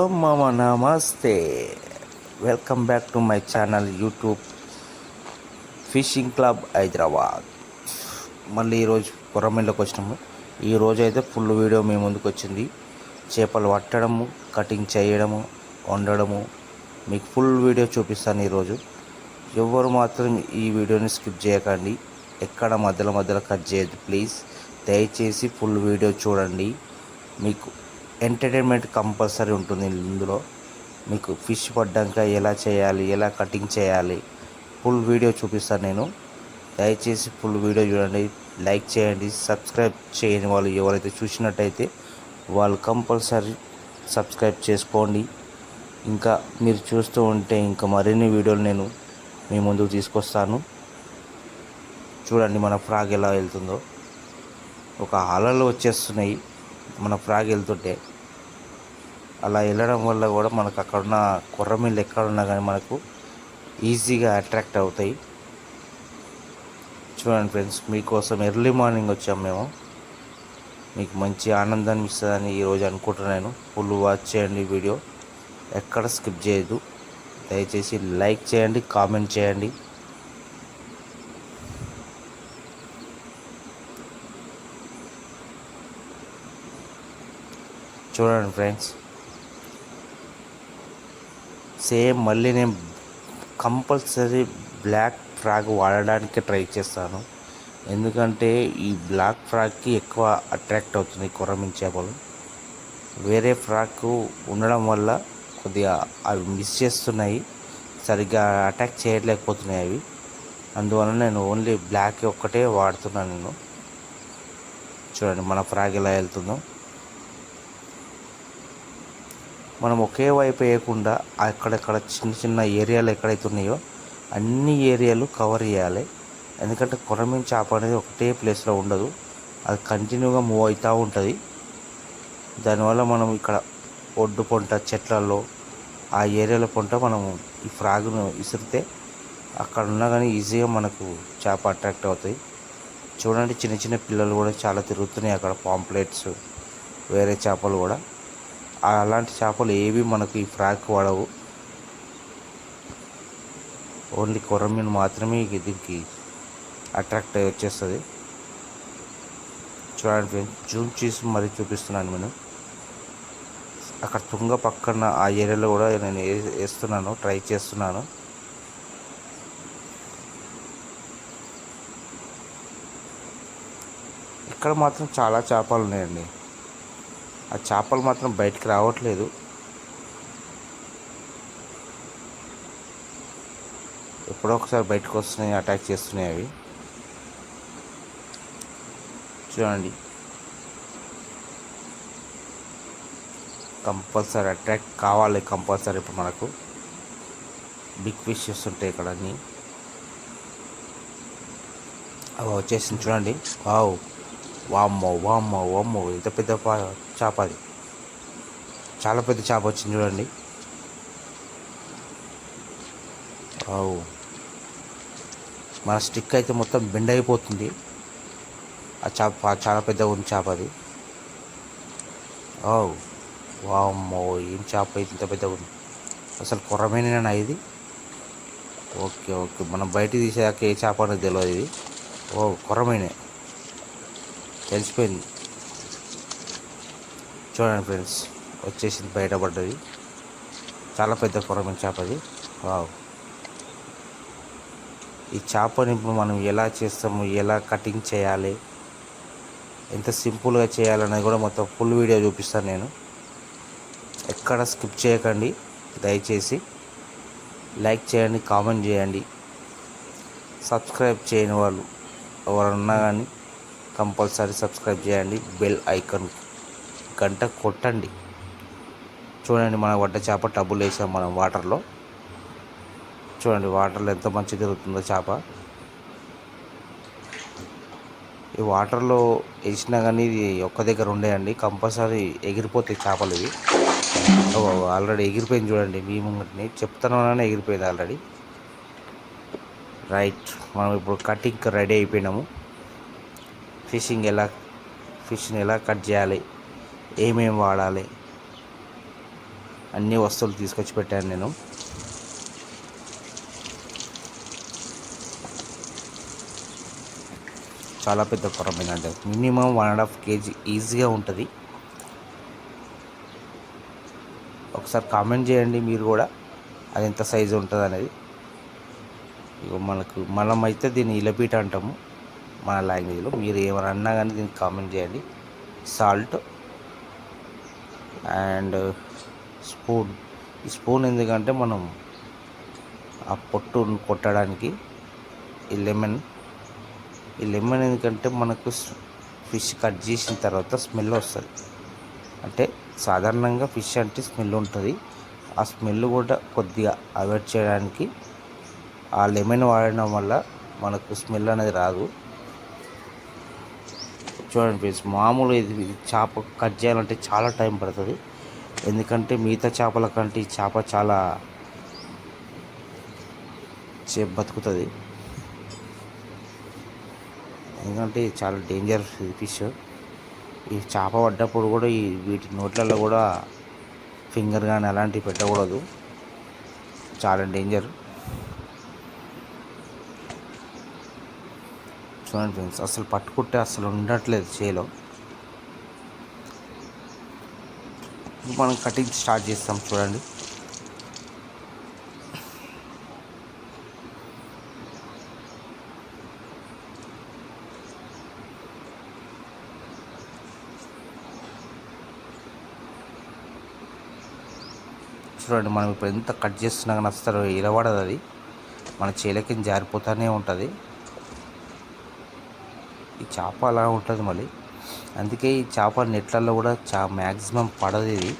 Hello మామ నమస్తే. Welcome back to my channel YouTube fishing club Hyderabad మళ్ళీ ఈరోజు కొరమీళ్ళకి వచ్చినాము. ఈరోజు అయితే ఫుల్ వీడియో మీ ముందుకు వచ్చింది. చేపలు పట్టడము కటింగ్ చేయడము వండడము. మీకు ఫుల్ వీడియో చూపిస్తాను ఈరోజు ఎవరు మాత్రం ఈ వీడియోని స్కిప్ చేయకండి. ఎక్కడ మధ్యలో మధ్యలో కట్ చేయొద్దు ప్లీజ్ దయచేసి ఫుల్ వీడియో చూడండి. మీకు ఎంటర్టైన్మెంట్ కంపల్సరీ ఉంటుంది ఇందులో. మీకు ఫిష్ పడ్డాక ఎలా చేయాలి ఎలా కటింగ్ చేయాలి ఫుల్ వీడియో చూపిస్తాను నేను. దయచేసి ఫుల్ వీడియో చూడండి లైక్ చేయండి సబ్స్క్రైబ్ చేయని వాళ్ళు ఎవరైతే చూసినట్టయితే వాళ్ళు కంపల్సరీ సబ్స్క్రైబ్ చేసుకోండి. ఇంకా మీరు చూస్తూ ఉంటే ఇంకా మరిన్ని వీడియోలు నేను మీ ముందుకు తీసుకొస్తాను. చూడండి మన ఫ్రాగ్ ఎలా వెళ్తుందో. ఒక అలలు వచ్చేస్తున్నాయి మన ఫ్రాగ్ వెళ్తుంటే. అలా వెళ్ళడం వల్ల కూడా మనకు అక్కడున్న కొర్రమిల్లు ఎక్కడున్నా కానీ మనకు ఈజీగా అట్రాక్ట్ అవుతాయి. చూడండి ఫ్రెండ్స్ మీకోసం ఎర్లీ మార్నింగ్ వచ్చాం మేము. మీకు మంచి ఆనందాన్ని ఇస్తుందని ఈరోజు అనుకుంటున్నాను ఫుల్ వాచ్ చేయండి వీడియో. ఎక్కడ స్కిప్ చేయదు దయచేసి లైక్ చేయండి కామెంట్ చేయండి. చూడండి ఫ్రెండ్స్ సేమ్ మళ్ళీ నేను కంపల్సరీ బ్లాక్ ఫ్రాగ్ వాడడానికి ట్రై చేస్తాను. ఎందుకంటే ఈ బ్లాక్ ఫ్రాక్కి ఎక్కువ అట్రాక్ట్ అవుతుంది కొరమిన్ చేపలు వేరే ఫ్రాక్ ఉండడం వల్ల కొద్దిగా అవి మిస్ చేస్తున్నాయి. సరిగ్గా అటాక్ చేయలేకపోతున్నాయి అవి. అందువలన నేను ఓన్లీ బ్లాక్ ఒక్కటే వాడుతున్నాను నేను. చూడండి మన ఫ్రాక్ ఎలా వెళ్తుందో. మనం ఒకే వైపు వేయకుండా అక్కడక్కడ చిన్న చిన్న ఏరియాలు ఎక్కడైతే ఉన్నాయో అన్ని ఏరియాలు కవర్ చేయాలి. ఎందుకంటే కొరమీన్ చేప అనేది ఒకటే ప్లేస్లో ఉండదు. అది కంటిన్యూగా మూవ్ అవుతూ ఉంటుంది. దానివల్ల మనం ఇక్కడ ఒడ్డు పొంట చెట్లలో ఆ ఏరియాల పొంట మనం ఈ ఫ్రాగ్ను విసిరితే అక్కడ ఉన్నా కానీ ఈజీగా మనకు చేప అట్రాక్ట్ అవుతాయి. చూడండి చిన్న చిన్న పిల్లలు కూడా చాలా తిరుగుతున్నాయి అక్కడ పాంప్లెట్స్ వేరే చేపలు కూడా. అలాంటి చేపలు ఏవి మనకు ఈ ఫ్రాక్ పడవు ఓన్లీ కొరమీను మాత్రమే దీనికి అట్రాక్ట్ అయ్యి వచ్చేస్తుంది. చూడండి ఫ్రెండ్స్ జూమ్ చేసి మరీ చూపిస్తున్నాను నేను. అక్కడ తుంగ పక్కన ఆ ఏరియాలో కూడా నేను వేస్తున్నాను ట్రై చేస్తున్నాను. ఇక్కడ మాత్రం చాలా చేపలు ఉన్నాయండి. ఆ చేపలు మాత్రం బయటికి రావట్లేదు. ఎప్పుడో ఒకసారి బయటకు వస్తున్నాయి అటాక్ చేస్తున్నాయి అవి. చూడండి. కంపల్సరీ అట్రాక్ట్ కావాలి కంపల్సరీ ఇప్పుడు మనకు. బిగ్ ఫిషెస్ ఉంటాయి ఇక్కడ అన్నీ. అవి వచ్చేసింది చూడండి. వావ్. వామ్మో వామ్మో వామ్మో ఇంత పెద్ద చేప అది. చాలా పెద్ద చేప వచ్చింది చూడండి. అవు మన స్టిక్ అయితే మొత్తం బెండ్ అయిపోతుంది. ఆ చేప చాలా పెద్ద ఉంది చేప అది. ఓ వామ్మో ఏం చేప అయితే ఇంత పెద్దగా ఉంది. అసలు కొరమేనేనా ఇది? Okay okay. మనం బయట తీసేదాకా ఏ చేప అనేది తెలియదు ఇది. ఓ కొరమేనే తెలిసిపోయింది. చూడండి ఫ్రెండ్స్ వచ్చేసింది బయటపడ్డది. చాలా పెద్ద కొరమైన చేప అది. వావ్. ఈ చేపని ఇప్పుడు మనం ఎలా చేస్తాము ఎలా కటింగ్ చేయాలి ఎంత సింపుల్గా చేయాలనేది కూడా మొత్తం ఫుల్ వీడియో చూపిస్తాను నేను. ఎక్కడ స్కిప్ చేయకండి దయచేసి లైక్ చేయండి కామెంట్ చేయండి. సబ్స్క్రైబ్ చేయని వాళ్ళు ఎవరన్నా కానీ కంపల్సరీ సబ్స్క్రైబ్ చేయండి. బెల్ ఐకాన్ గంట కొట్టండి. చూడండి మన వడ్డ చేప టబ్బులు వేసాం మనం వాటర్లో. చూడండి వాటర్లో ఎంత మంచి తిరుగుతుందో చేప. ఈ వాటర్లో వేసినా కానీ ఇది ఒక్క దగ్గర ఉండేయండి. కంపల్సరీ ఎగిరిపోతాయి చేపలు ఇవి. ఆల్రెడీ ఎగిరిపోయింది చూడండి మీ ముంగటిని. చెప్తాను ఎగిరిపోయింది ఆల్రెడీ. రైట్ మనం ఇప్పుడు కటింగ్ రెడీ అయిపోయినాము. ఫిషింగ్ ఎలా ఫిష్ని ఎలా కట్ చేయాలి ఏమేమి వాడాలి అన్ని వస్తువులు తీసుకొచ్చి పెట్టాను నేను. చాలా పెద్ద కొరమైన అంటే minimum one and half kg ఈజీగా ఉంటుంది. ఒకసారి కామెంట్ చేయండి మీరు కూడా అది ఎంత సైజు ఉంటుంది అనేది ఇక మనకు మనం అయితే దీన్ని ఇలపీట అంటాము. మన లాంగ్వేజ్లో. మీరు ఏమైనా అన్నా కానీ దీనికి కామెంట్ చేయండి. Salt and spoon. ఈ స్పూన్ ఎందుకంటే మనం ఆ పొట్టు కొట్టడానికి ఈ లెమన్. ఈ లెమన్ ఎందుకంటే మనకు ఫిష్ కట్ చేసిన తర్వాత స్మెల్ వస్తుంది. అంటే సాధారణంగా ఫిష్ అంటే స్మెల్ ఉంటుంది. ఆ స్మెల్ కూడా కొద్దిగా అవాయిడ్ చేయడానికి ఆ లెమన్ వాడడం వల్ల మనకు స్మెల్ అనేది రాదు. చూడండి ఫ్రెండ్స్ మామూలు ఇది చేప కట్ చేయాలంటే చాలా టైం పడుతుంది. ఎందుకంటే మిగతా చేపల కంటే ఈ చేప చాలా సేపు బతుకుతుంది. ఎందుకంటే చాలా డేంజర్ ఫిష్ ఈ చేప పడ్డప్పుడు కూడా ఈ వీటి నోట్లలో కూడా ఫింగర్ కానీ అలాంటివి పెట్టకూడదు. చాలా డేంజర్ చూడండి ఫ్రెండ్స్ అసలు పట్టుకుంటే అసలు ఉండట్లేదు చేలో. మనం కటింగ్ స్టార్ట్ చేస్తాం చూడండి. చూడండి మనం ఇప్పుడు ఎంత కట్ చేస్తున్నా కానీ అసలు ఇలవడదు అది. మన చేలకి జారిపోతూనే ఉంటుంది. చేప అలా ఉంటుంది మళ్ళీ. అందుకే ఈ చేప నెట్లలో కూడా చా మ్యాక్సిమం పడదు ఇది.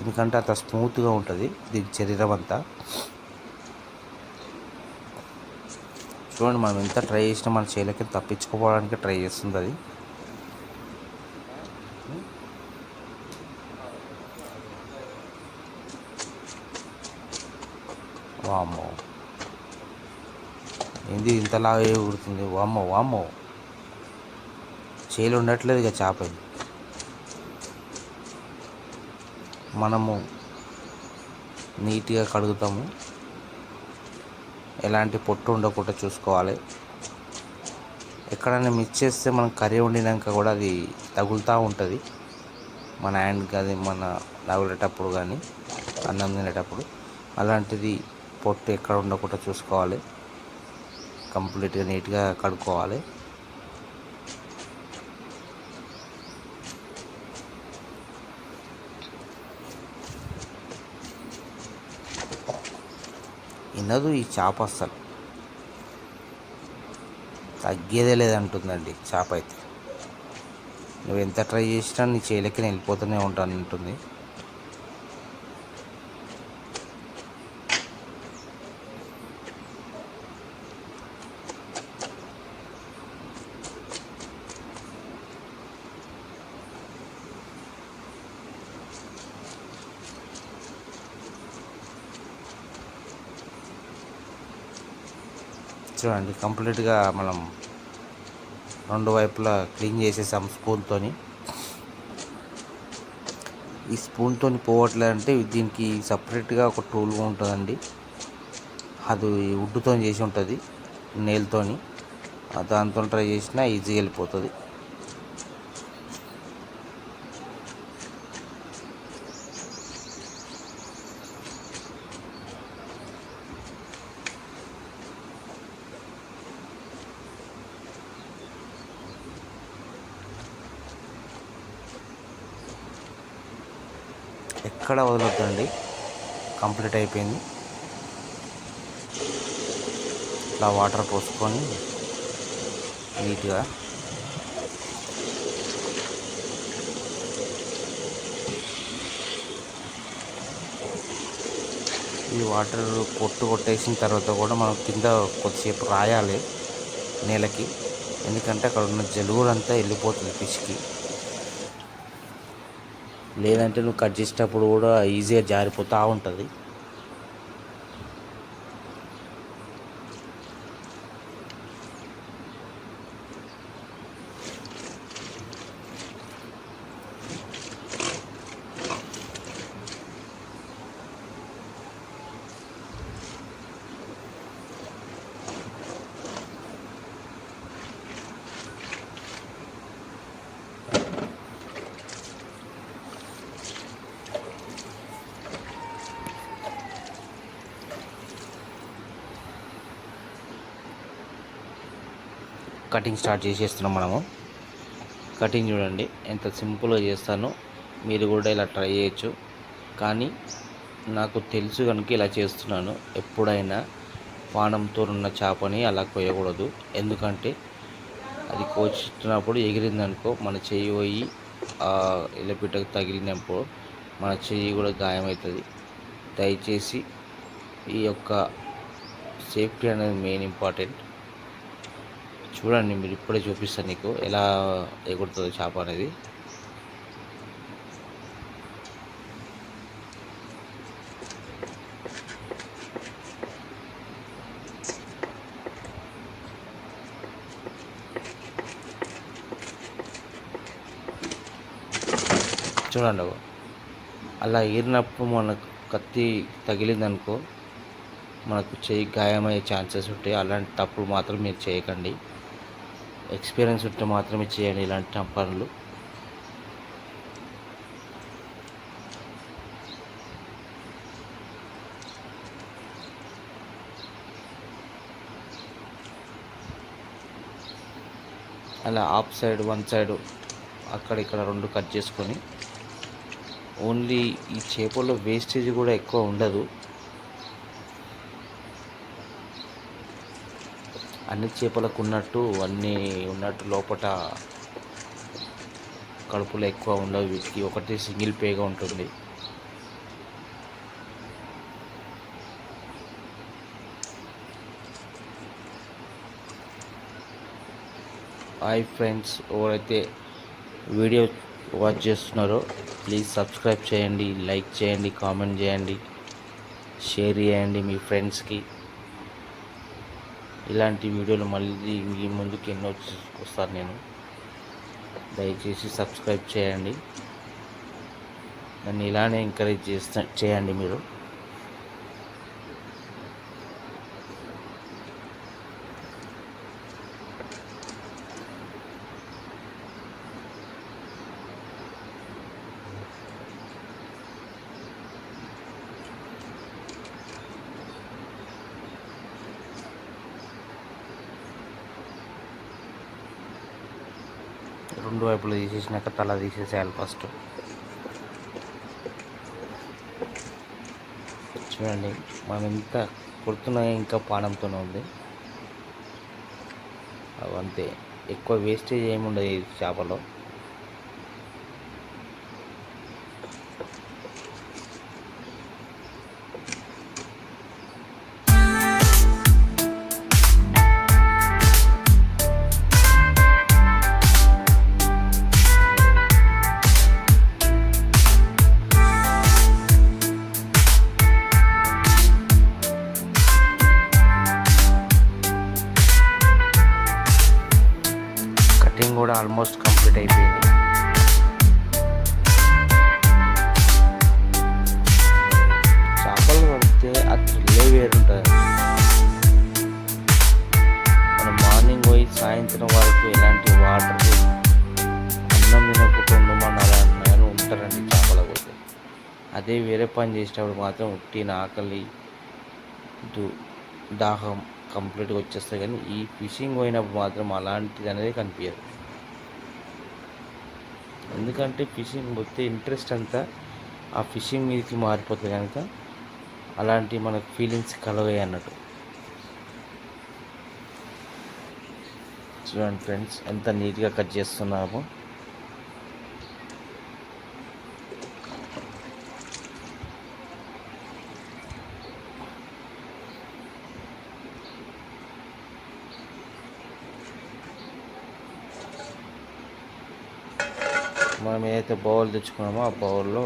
ఎందుకంటే అంత స్మూత్గా ఉంటుంది దీని శరీరం అంతా. చూడండి మనం ఎంత ట్రై చేసినా మన చేయలేక తప్పించుకోవడానికి ట్రై చేస్తుంది అది. వామ్మో. ఏంది ఇంతలాగా ఉడుతుంది? వామ్మో వామ్మో. చేలు ఉండట్లేదు ఇక చేప మనము నీట్గా కడుగుతాము. ఎలాంటి పొట్టు ఉండకుండా చూసుకోవాలి. ఎక్కడైనా మిస్ చేస్తే మనం కర్రీ వండినాక కూడా అది తగులుతూ ఉంటుంది. మన హ్యాండ్కి అది మన తగులేటప్పుడు కానీ అన్నం తినేటప్పుడు అలాంటిది పొట్టు ఎక్కడ ఉండకుండా చూసుకోవాలి. కంప్లీట్గా నీట్గా కడుక్కోవాలి. తినదు ఈ చేప అస్సలు. తగ్గేదే లేదంటుందండి చేప అయితే. నువ్వు ఎంత ట్రై చేసినా నీ చేయలేక వెళ్ళిపోతూనే ఉంటాను అంటుంది చూడండి కంప్లీట్గా మనం రెండు వైపులా క్లీన్ చేసేసాం స్పూన్తోని ఈ స్పూన్తోని పోవట్లేదంటే దీనికి సపరేట్గా ఒక టూల్ ఉంటుందండి. అది వుడ్తో చేసి ఉంటుంది నేల్తోని దాంతో ట్రై చేసినా ఈజీగా వెళ్ళిపోతుంది. ఎక్కడ వదలొద్దండి. కంప్లీట్ అయిపోయింది. ఇట్లా వాటర్ పోసుకొని నీట్గా ఈ వాటర్ కొట్టు కొట్టేసిన తర్వాత కూడా మనం కింద కొద్దిసేపు రాయాలి నేలకి. ఎందుకంటే అక్కడ ఉన్న జలువులంతా వెళ్ళిపోతుంది ఫిష్కి లేదంటే నువ్వు కట్ చేసేటప్పుడు కూడా ఈజీగా జారిపోతూ ఉంటుంది. కటింగ్ స్టార్ట్ చేసేస్తున్నాం మనము. కటింగ్ చూడండి ఎంత సింపుల్గా చేస్తానో మీరు కూడా ఇలా ట్రై చేయొచ్చు. కానీ నాకు తెలుసు కనుక ఇలా చేస్తున్నాను. ఎప్పుడైనా పానంతో ఉన్న చేపని అలా కొయ్యకూడదు. ఎందుకంటే అది కోచినప్పుడు ఎగిరిందనుకో మన చెయ్యి పోయి ఆ తగిలినప్పుడు మన చెయ్యి కూడా గాయమవుతుంది దయచేసి ఈ యొక్క సేఫ్టీ అనేది మెయిన్ ఇంపార్టెంట్. చూడండి మీరు ఇప్పుడే చూపిస్తాను నీకు ఎలా ఎగురుతుంది చేప అనేది. చూడండి అలా ఎగిరినప్పుడు మనకు కత్తి తగిలిందనుకో మనకు చెయ్యి గాయమయ్యే ఛాన్సెస్ ఉంటాయి. అలాంటి తప్పులు మాత్రం మీరు చేయకండి. ఎక్స్పీరియన్స్ ఉంటే మాత్రమే చేయండి ఇలాంటి పనులు అలా ఆఫ్ సైడ్ వన్ సైడ్ అక్కడ ఇక్కడ రెండు కట్ చేసుకొని ఓన్లీ ఈ చేపల్లో వేస్టేజ్ కూడా ఎక్కువ ఉండదు. అన్ని చేపలకు ఉన్నట్టు అన్నీ ఉన్నట్టు లోపల కడుపులో ఎక్కువ ఉండవు వీటికి. ఒకటి సింగిల్ పేగా ఉంటుంది. హాయ్ ఫ్రెండ్స్ ఎవరైతే వీడియో వాచ్ చేస్తున్నారో ప్లీజ్ సబ్స్క్రైబ్ చేయండి లైక్ చేయండి కామెంట్ చేయండి షేర్ చేయండి మీ ఫ్రెండ్స్కి. ఇలాంటి వీడియోలు మళ్ళీ మీ ముందుకు ఎన్నో వస్తాను నేను. దయచేసి సబ్స్క్రైబ్ చేయండి. నన్ను ఇలానే ఎంకరేజ్ చేస్తా చేయండి మీరు రెండు తీసినాక తల తీసేసేయాలి ఫస్ట్. చూడండి మనం ఎంత కుడుతున్నా ఇంకా పానంతోనే ఉంది. అవంతే. ఎక్కువ వేస్టేజ్ ఏమి ఉండదు ఈ చేపలో. అదే వేరే పని చేసేటప్పుడు మాత్రం ఉట్టిన ఆకలి దాహం కంప్లీట్గా వచ్చేస్తాయి కానీ ఈ ఫిషింగ్ పోయినప్పుడు మాత్రం అలాంటిది అనేది కనిపించదు ఎందుకంటే ఫిషింగ్ పోతే ఇంట్రెస్ట్ అంతా ఆ ఫిషింగ్ మీదకి మారిపోతుంది కనుక అలాంటి మనకు ఫీలింగ్స్ కలగాయి అన్నట్టు. చూడండి ఫ్రెండ్స్ ఎంత నీట్గా కట్ చేస్తున్నామో. మనం ఏదైతే బౌల్ తెచ్చుకున్నామో ఆ బౌల్లో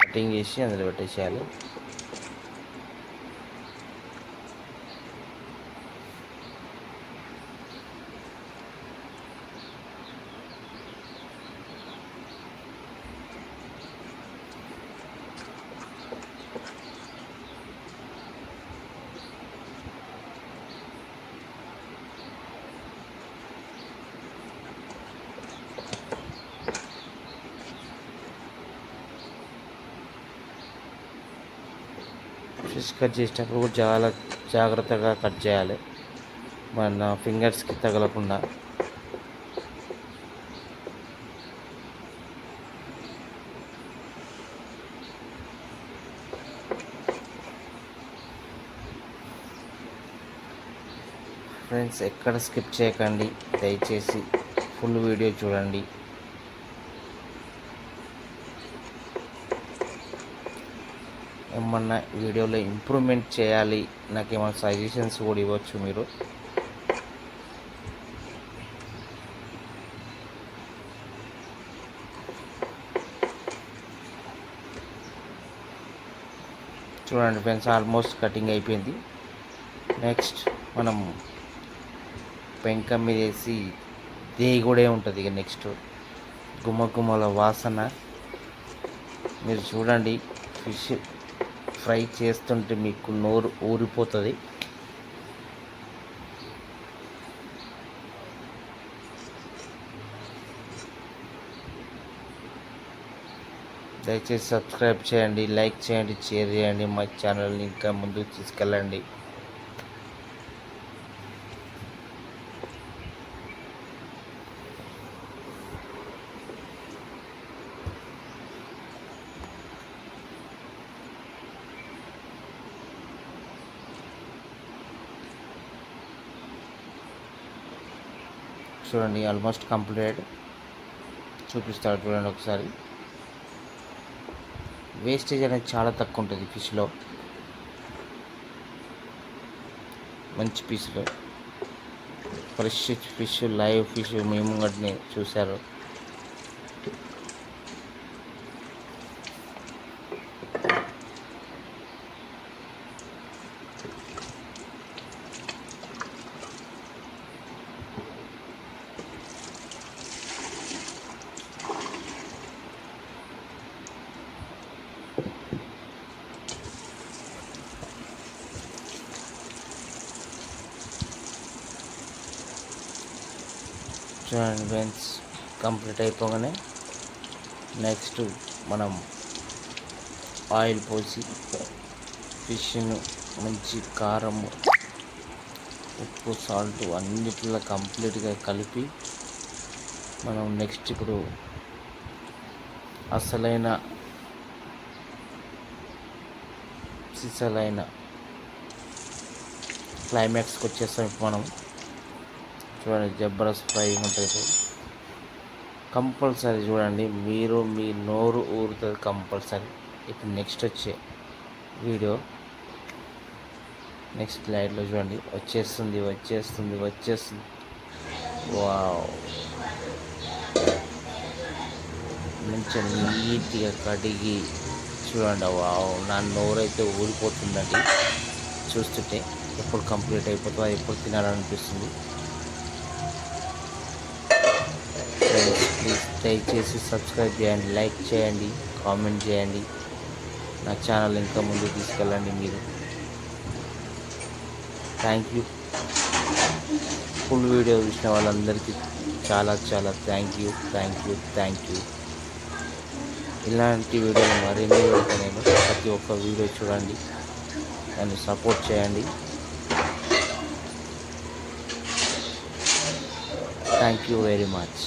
కటింగ్ చేసి అందులో పెట్టేసేయాలి. ఫిష్ కట్ చేసేటప్పుడు కూడా చాలా జాగ్రత్తగా కట్ చేయాలి. మన ఫింగర్స్కి తగలకుండా. ఫ్రెండ్స్ ఎక్కడ స్కిప్ చేయకండి. దయచేసి ఫుల్ వీడియో చూడండి. ఏమన్నా వీడియోలో ఇంప్రూవ్మెంట్ చేయాలి? నాకు ఏమైనా సజెషన్స్ కూడా ఇవ్వచ్చు మీరు. చూడండి ఫ్రెండ్స్ ఆల్మోస్ట్ కటింగ్ అయిపోయింది. నెక్స్ట్ మనం పెంక మీద వేసి కూడా ఉంటుంది ఇక నెక్స్ట్ గుమ్మ గుమ్మల వాసన. మీరు చూడండి ఫిష్ ఫ్రై చేస్తుంటే మీకు నోరు ఊరిపోతుంది. దయచేసి సబ్స్క్రైబ్ చేయండి లైక్ చేయండి షేర్ చేయండి. మా ఛానల్ని ఇంకా ముందుకు తీసుకెళ్ళండి. చూడండి ఆల్మోస్ట్ కంప్లీటెడ్ చూపిస్తాడు చూడండి ఒకసారి. వేస్టేజ్ అనేది చాలా తక్కువ ఉంటుంది ఫిష్లో మంచి పీస్లో ఫ్రెష్ ఫిష్ లైవ్ ఫిష్ మేము గట్టిని చూశారు. అండ్ ఫ్రెండ్స్ కంప్లీట్ అయిపోగానే నెక్స్ట్ మనం ఆయిల్ పోసి ఫిష్ను మంచి కారం ఉప్పు సాల్ట్ అన్నిటిలో కంప్లీట్గా కలిపి మనం నెక్స్ట్ ఇప్పుడు అసలైన సిసలైన క్లైమాక్స్కి వచ్చేస్తాం ఇప్పుడు మనం. చూడండి జబర్దస్త్ ఫ్రై ఉంటుంది. కంపల్సరీ చూడండి మీరు మీ నోరు ఊరుతుంది కంపల్సరీ. ఇప్పుడు నెక్స్ట్ వచ్చే వీడియో. నెక్స్ట్ లైట్లో చూడండి వచ్చేస్తుంది వచ్చేస్తుంది వచ్చేస్తుంది. వావ్ మంచిగా నీట్గా కడిగి చూడండి వావ్ నా నోరైతే ఊరిపోతుందండి. చూస్తుంటే ఎప్పుడు కంప్లీట్ అయిపోతుందో ఎప్పుడు తినాలనిపిస్తుంది. దయచేసి సబ్స్క్రైబ్ చేయండి లైక్ చేయండి కామెంట్ చేయండి. నా ఛానల్ ఇంకా ముందు తీసుకెళ్ళండి మీరు. థ్యాంక్ యూ ఫుల్ వీడియో చూసిన వాళ్ళందరికీ చాలా చాలా thank you thank you thank you ఇలాంటి వీడియోలు మరిన్ని పెడతాను నేను. ప్రతి ఒక్క వీడియో చూడండి. నన్ను సపోర్ట్ చేయండి. Thank you very much